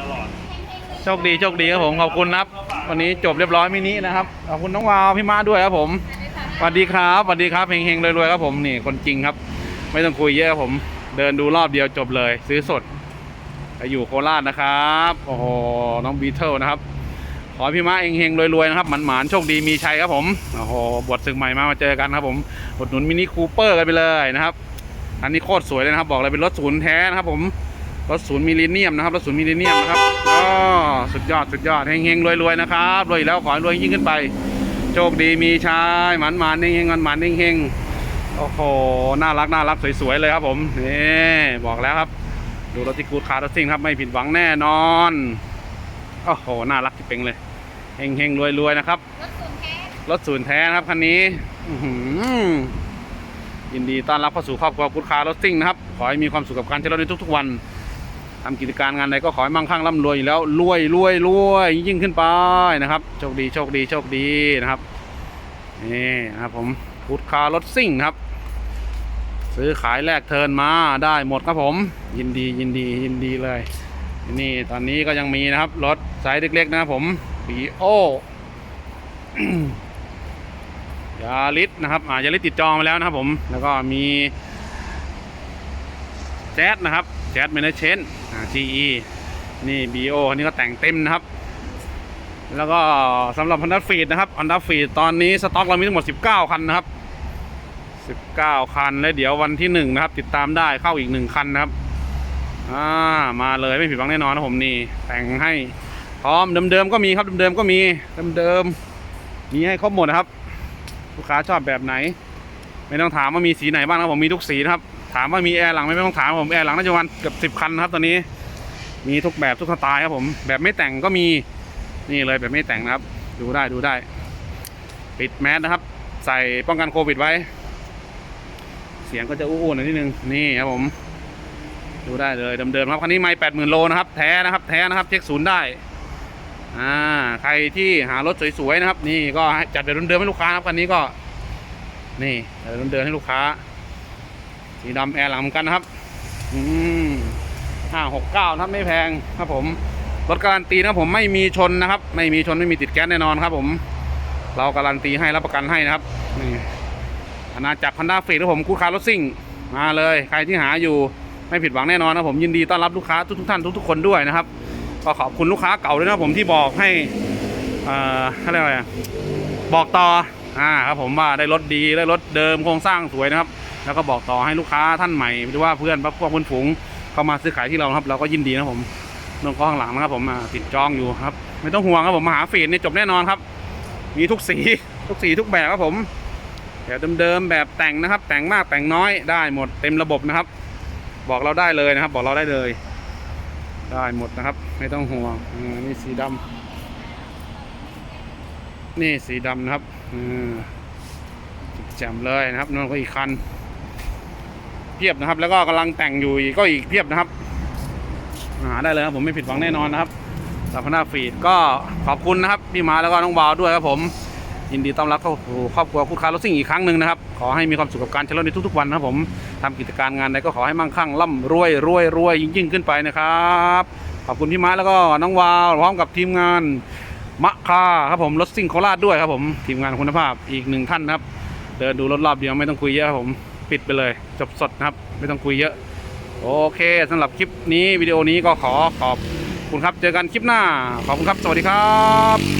ตลอดโชคดีโชคดีครับผมขอบคุณนะครับ วันนี้จบเรียบร้อยมินินะครับขอบคุณน้องวาวพี่มาด้วยครับผมสวัสดีครับสวัสดีครับเฮงๆรวยๆครับผมนี่คนจริงครับ ไม่ต้องคุยเยอะครับผม เดินดูรอบเดียวจบเลย ซื้อสดไปอยู่โคราชนะครับโอ้โหน้องบีเทิลนะครับขอพี่มาเฮงๆรวยๆนะครับหมานๆโชคดีมีชัยครับผมโอ้โหบทศึกใหม่มามาเจอกันครับผมอดหนุนมินิคูเปอร์กันไปเลยนะครับ อันนี้โคตรสวยเลยนะครับ บอกเลยเป็นรถศูนย์แท้นะครับผม รถศูนย์มิลเลนเนียมนะครับรถศูนย์มิลเลนเนียมนะครับก็สุดยอดสุดยอดเฮงๆรวยๆนะครับรวยอยู่แล้วขอให้รวยยิ่งขึ้นไป โชคดีมีชายหมันหมันๆเฮงๆมันหมันๆเฮงๆโอ้โหน่ารักน่ารักสวยๆเลยครับผมนี่บอกแล้วครับ ดูรถที่กูดคาร์รถซิ่งครับไม่ผิดหวังแน่นอนโอ้โหน่ารักที่เป่งเลยเฮงๆรวยๆนะครับรถศูนย์แท้รถศูนย์แท้นะครับคันนี้อื้อหือยินดีต้อนรับเข้าสู่ครอบครัวกุดคาร์รถซิ่งนะครับ ขอให้มีความสุขกับการใช้รถในทุกๆวัน ทำกิจการงานใดก็ขอให้มั่งคั่งร่ำรวยอยู่แล้วรวยรวยรวยยิ่งขึ้นไปนะครับโชคดีโชคดีโชคดีนะครับนี่นะครับผมกุดคาร์รถซิ่งครับ ซื้อขายแลกเทินมาได้หมดครับผม ยินดียินดียินดีเลยนี่ตอนนี้ก็ยังมีนะครับ รถไซส์เล็กๆนะครับผมปีโอยาลิสนะครับอ่ายาลิสติดจองมาแล้วนะครับผม แล้วก็มี แจ๊ดนะครับแจ๊ดเมนเชนอ่า GE นี่ BO อันนี้ก็แต่งเต็มนะครับ แล้วก็สำหรับ Honda f e e d นะครับ Honda f e e d ตอนนี้สต็อกเรามีทั้งหมด 19 คันนะครับ 19 คัน แล้วเดี๋ยววันที่ 1 นะครับ ติดตามได้เข้าอีก 1 คันนะครับอ่ามาเลยไม่ผิดหวังแน่นอนนะผมนี่ แต่งให้พร้อมเดิมๆก็มีครับเดิมๆก็มีเดิมๆมีให้ครบหมดนะครับ ลูกค้าชอบแบบไหน ไม่ต้องถามว่ามีสีไหนบ้างนะผมมีทุกสีนะครับ ถามว่ามีแอร์หลังไหมไม่ต้องถามผมแอร์หลังน่าจะวันเกือบสิบคันนะครับตอนนี้ มีทุกแบบทุกสไตล์ครับผมแบบไม่แต่งก็มีนี่เลยแบบไม่แต่งนะครับ ดูได้ดูได้ ปิดแมสนะครับ ใส่ป้องกันโควิดไว้ เสียงก็จะอู้ๆหน่อยนิดนึงนี่ครับผม ดูได้เลยเดิมๆครับคันนี้ไม่แปดหมื่นโลนะครับแท้นะครับแท้นะครับเช็คศูนย์ได้อ่าใครที่หารถสวยๆนะครับ นี่ก็จัดแบบเดิมๆให้ลูกค้าครับคันนี้ก็ นี่จัดแบบเดิมๆให้ลูกค้า สีดำแอร์หลังเหมือนกันนะครับ อืมห้าหกเก้าครับไม่แพงครับผม รถการันตีนะผมไม่มีชนนะครับ ไม่มีชนไม่มีติดแก๊สแน่นอนครับ ผม เราการันตีให้รับประกันให้นะครับนี่อาณาจักรพันด้าเฟีดครับผมคู่ค้ารถซิ่ง มาเลย ใครที่หาอยู่ไม่ผิดหวังแน่นอนนะครับผมยินดีต้อนรับลูกค้าทุกๆท่านทุกๆคนด้วยนะครับก็ขอบคุณลูกค้าเก่าด้วยนะผมที่บอกให้อ่ออะไรยกว่าไงบอกต่ออ่าครับผมว่าได้รถดีได้รถเดิมโครงสร้างสวยนะครับ แล้วก็บอกต่อให้ลูกค้าท่านใหม่หรือว่าเพื่อนพวกเพื่อนฝูงเข้ามาซื้อขายที่เราครับ เราก็ยินดีนะผมน้องก็ข้างหลังนะครับผมติดจองอยู่ครับ ไม่ต้องห่วงครับผมมาหาฟีดนี่จบแน่นอนครับ มีทุกสีทุกสีทุกแบบครับผมแบบเดิมๆแบบแต่งนะครับ แต่งมากแต่งน้อยได้หมดเต็มระบบนะครับ บอกเราได้เลยนะครับ บอกเราได้เลย ได้หมดนะครับ ไม่ต้องห่วงนี่สีดำนี่สีดำนะครับอ่าแจ่มเลยนะครับนั่นก็อีกคัน เพียบนะครับ แล้วก็กำลังแต่งอยู่ก็อีกเพียบนะครับหาได้เลยครับผมไม่ผิดหวังแน่นอนนะครับสาพนาฟีดก็ขอบคุณนะครับพี่มาแล้วก็น้องบาวด้วยครับผมยินดีต้อนรับเข้าสู่ครอบครัวคุณค้ารถซิ่งอีกครั้งหนึ่งนะครับ ขอให้มีความสุขกับการใช้รถในทุกๆวันนะครับผมทำกิจการงานใดก็ขอให้มั่งคั่งร่ำรวยรวยรวยยิ่งยิ่งขึ้นไปนะครับขอบคุณพี่มาแล้วก็น้องวาวพร้อมกับทีมงานมะคาครับผมรถซิ่งโคราชด้วยครับผมทีมงานคุณภาพอีกหนึ่งท่านนะครับ เดินดูรถรอบเดียวไม่ต้องคุยเยอะครับผม ปิดไปเลย จบสดนะครับ ไม่ต้องคุยเยอะ โอเคสำหรับคลิปนี้วิดีโอนี้ก็ขอขอบคุณครับ เจอกันคลิปหน้า ขอบคุณครับ สวัสดีครับ